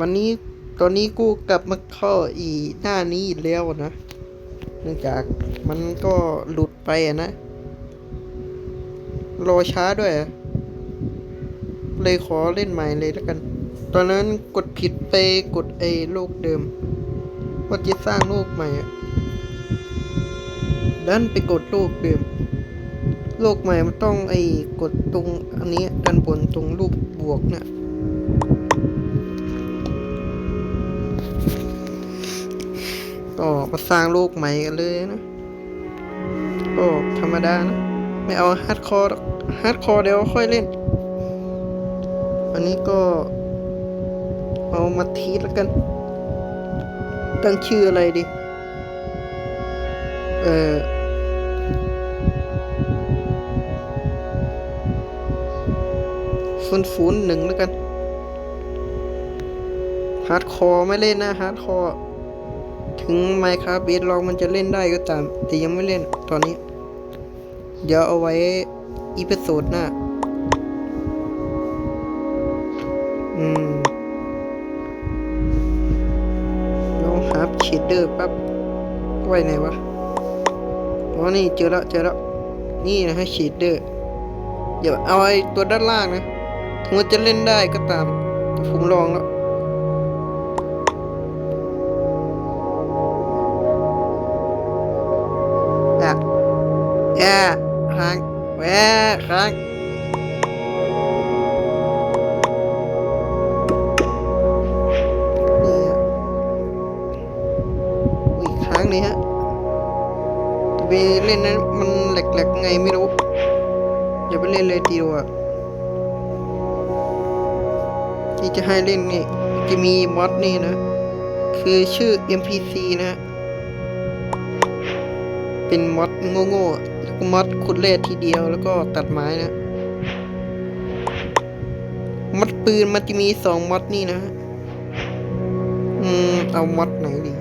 วันนี้ตอนนี้กูกลับมาเข้าอีหน้านี้อีกแล้วนะ เนื่องจากมันก็หลุดไปนะ รอช้าด้วย เลยขอเล่นใหม่เลยแล้วกัน ตอนนั้นกดผิดไปกดไอ้โลกเดิมว่าจะสร้างโลกใหม่ดันไปกดโลกเดิม โลกใหม่มันต้องไอ้กดตรงอันนี้ด้านบนตรงรูปบวกเนี่ย ก็มาสร้างโลกใหม่กันเลยนะก็ธรรมดานะ ไม่เอาฮาร์ดคอร์ฮาร์ดคอร์เดี๋ยวค่อยเล่น อันนี้ก็ เอามาทีสแล้วกัน ตั้งชื่ออะไรดี เออศูนย์ศูนย์หนึ่งแล้วกันฮาร์ดคอร์ไม่เล่นนะฮาร์ดคอร์ ถึง Minecraft b a s ลองมันจะเล่นได้ก็ตาม แต่ยังไม่เล่นตอนนี้ เดี๋ยวเอาไว้อีพิโซดหน้า อืมลองหาเชดเดอร์แป๊บไว้ไหนวะอ๋อนี่เจอแล้วเจอแล้ว นี่นะฮะเชดเดอร์เดี๋ยวเอาไอ้ตัวด้านล่างนะถึงมันจะเล่นได้ก็ตาม ผมลองแล้ว แย่ค้างแหวค้างนี่อะอุ้ยค้างนี่ฮะไปเล่นนั้นมันแหลกๆไงไม่รู้อย่าไปเล่นเลยดีกว่าที่จะให้เล่นนี่จะมีมอดนี่นะ คือชื่อ NPC นะ เป็นมอดโง่ๆ มอดขุดเลดทีเดียวแล้วก็ตัดไม้นะมอดปืนมันจะมีสองมอดนี่นะอืมเอามอดไหนดี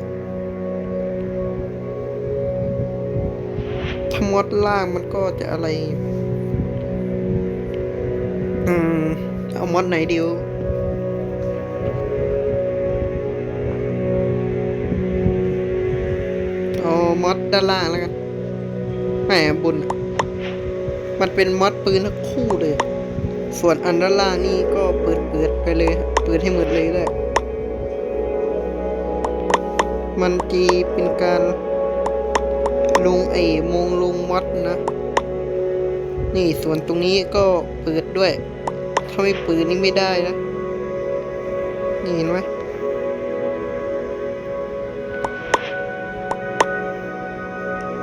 ถ้ามอดล่างมันก็จะอะไร อืมเอามอดไหนดีวเอามอดด้านล่างแล้วกัน แหมบนมันเป็นมอดปืนทั้งคู่เลย ส่วนอันด้านล่างนี่ก็เปิดเปิดไปเลย เปิดให้หมดเลยเลย มันจีเป็นการลงไอ้มงลงมอดนะ นี่ส่วนตรงนี้ก็เปิดด้วย ถ้าไม่เปิดนี่ไม่ได้นะ นี่เห็นไหม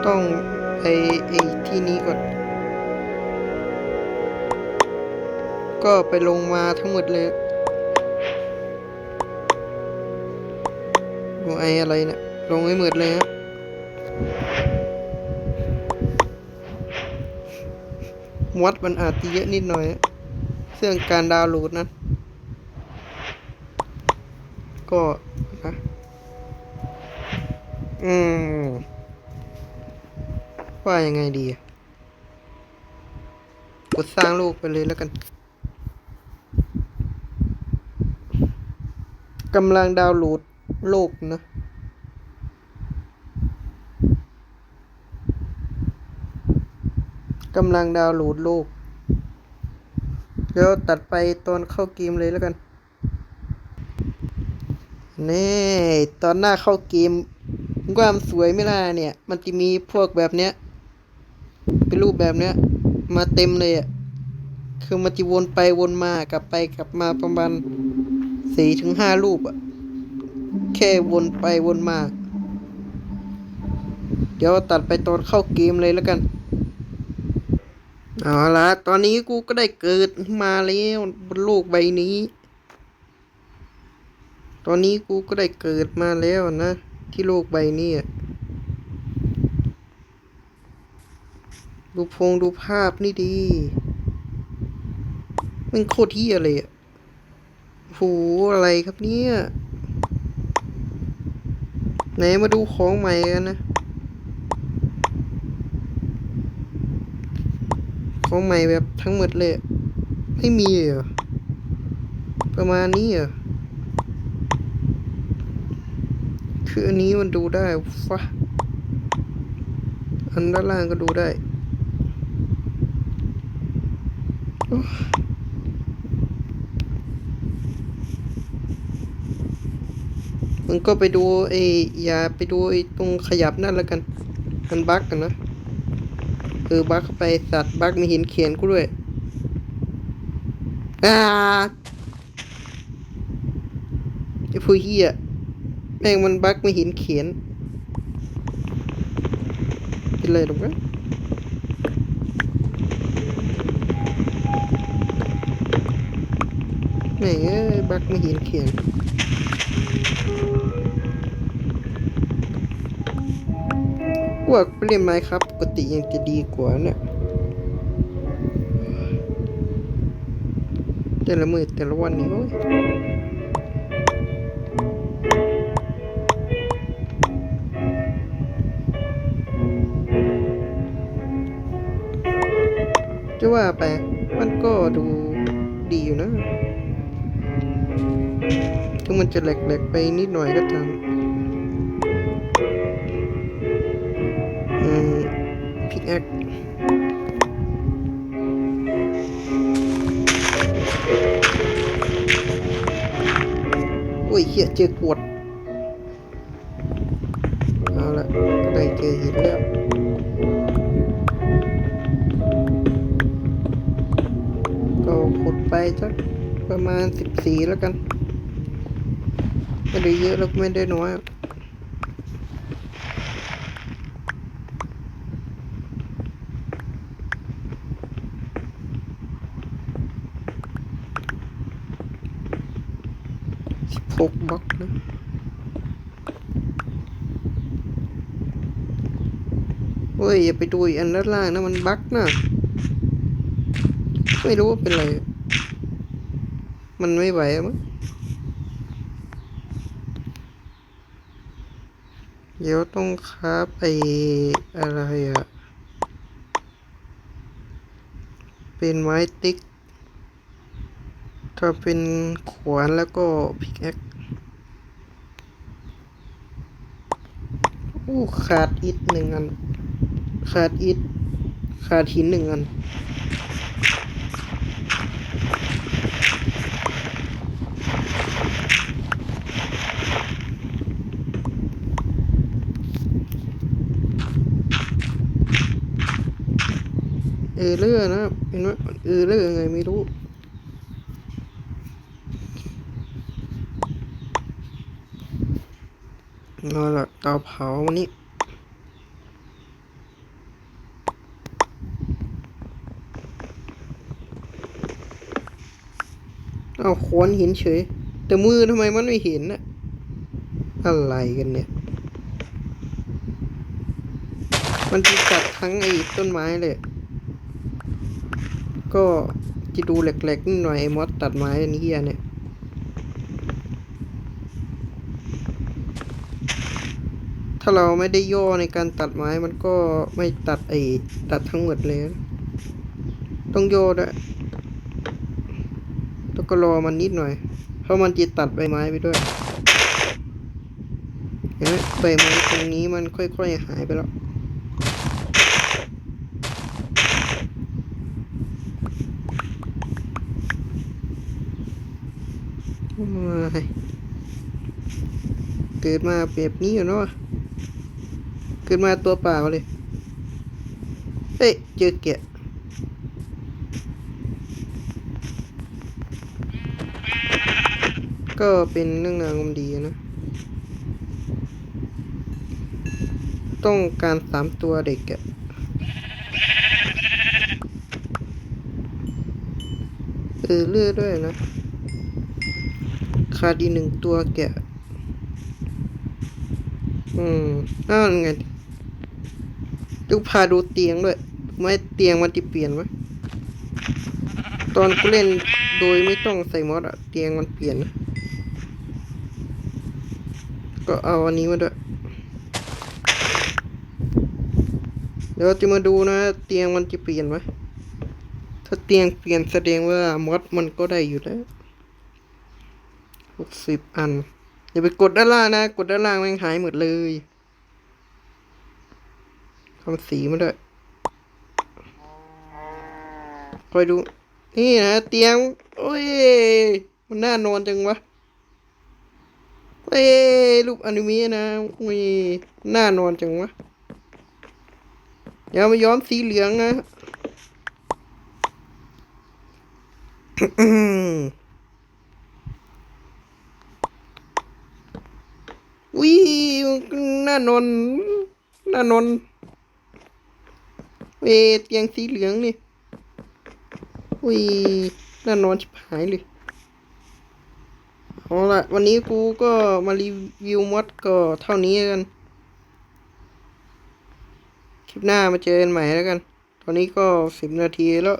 ต้อง ไปไอ้ที่นี้ก่อน ก็ไปลงมาทั้งหมดเลยโอ้ไออะไรเนี่ยลงให้หมดเลยครับมอดมันอาจจะเยอะนิดหน่อยอะเรื่องการดาวน์โหลดนั้น ก็นะอืม ว่ายังไงดีกดสร้างลูกไปเลยแล้วกันกำลังดาวน์โหลดโลกนะ กำลังดาวน์โหลดโลก เดี๋ยวตัดไปตอนเข้าเกมเลยแล้วกัน นี่ ตอนหน้าเข้าเกมความสวยไม่ล่ะเนี่ย มันจะมีพวกแบบเนี้ย เป็นรูปแบบเนี้ย มาเต็มเลยอะ คือมันจะวนไปวนมากลับไปกลับมาประมาณสี่ถึงห้ารูปอะ แค่วนไปวนมา เดี๋ยวตัดไปตอนเข้าเกมเลยแล้วกันเอาละตอนนี้กูก็ได้เกิดมาแล้วบนโลกใบนี้ ตอนนี้กูก็ได้เกิดมาแล้วนะ ที่โลกใบนี้อะ ดูพงดูภาพนี่ดีมันโคตรเที่ยเลยอะโหอะไรครับเนี่ย ไหนมาดูของใหม่กันนะ ของใหม่แบบทั้งหมดเลย ไม่มีเหรอ ประมาณนี้เหรอ คืออันนี้มันดูได้ฟะอันด้านล่างก็ดูได้โอ้ มึงก็ไปดูไอ้อย่าไปดูไอ้ตรงขยับนั่นแล้วกัน มันบั๊กกันนะเออบั๊กไปสัตว์บั๊กม่เห็นเขียนกูด้วยอ่าไอ้ผู้เหี้ยแม่งมันบั๊กม่เห็นเขียนเป็นไรหรอกวะ แม่งเอ้ยบักไม่เห็นเขียนพวกไปเล่นไม้ครับปกติยังจะดีกว่าเนี่ยแต่ละมือแต่ละวันนี้โอ้ยจะว่าไปมันก็ดูดีอยู่นะ ถึงมันจะแหลกๆไปนิดหน่อยก็ตามพิกแอคโอ้ยเหี้ยเจอกวด เอาละได้เจอหินแล้วก็ขุดไปสักประมาณสิบสี่แล้วกัน ไม่ได้เยอะแล้วก็ไม่ได้น้อยสิบหกบล็อกนะเฮ้ย อย่าไปดูอีกอันด้านล่างนะมันบั๊กนะไม่รู้ว่าเป็นอะไร มันไม่ไหวอะมั้ง เดี๋ยวต้องคราบไออะไรอะเป็นไม้ติ๊กถ้าเป็นขวานแล้วก็พิกแอคอู้ขาดอิฐหนึ่งอัน ขาดอิฐขาดหินหนึ่งอัน เออเลื่อนะเห็นไหมเออเลื่อไงไม่รู้เอาละเตาเผาวันนี้เอาขวนหินเฉย แต่มือทำไมมันไม่เห็นน่ะอะไรกันเนี่ย มันจะกัดทั้งไอ้ต้นไม้เลย ก็จะดูแหลกๆนิดหน่อยไอ้มอสตัดไม้อันนี้เหี้ยเนี่ยถ้าเราไม่ได้ย่อในการตัดไม้มันก็ไม่ตัดไอ้ตัดทั้งหมดเลย ต้องย่อด้วยแล้วก็รอมันนิดหน่อย เพราะมันจะตัดใบไม้ไปด้วย เห็นไหมใบไม้ตรงนี้มันค่อยๆหายไปแล้ว โอ้ย เกิดมาแบบนี้อยู่เนาะเกิดมาตัวเปล่าเลย เฮ้ย เจอแกะก็เป็นเรื่องราวมดีนะ ต้องการสามตัวเด็กอะเออเลือดด้วยนะ ขาดอีกหนึ่งตัวแกะ อืมอ้าวไงดูพาดูเตียงด้วย ไม่เตียงมันจะเปลี่ยนไหมตอนกูเล่นโดยไม่ต้องใส่มอสอะเตียงมันเปลี่ยนนะก็เอาอันนี้มาด้วย เดี๋ยวจะมาดูนะ เตียงมันจะเปลี่ยนไหมถ้าเตียงเปลี่ยนแสดงว่ามอสมันก็ได้อยู่แล้ว หกสิบอัน อย่าไปกดด้านล่างนะ กดด้านล่างแม่งหายหมดเลยทำสีมาด้วยคอยดู นี่นะเตียง โอ้ย มันน่านอนจังวะเอ้ยรูปอนิเมะนะโอ้ยน่านอนจังวะอย่ามาย้อมสีเหลืองนะ วิน่านอนน่านอนเวเตียงสีเหลืองนี่วิน่านอนชิบหายเลยเอาละวันนี้กูก็มารีวิวมดก็เท่านี้กัน คลิปหน้ามาเจอกันใหม่แล้วกัน ตอนนี้ก็สิบนาทีแล้ว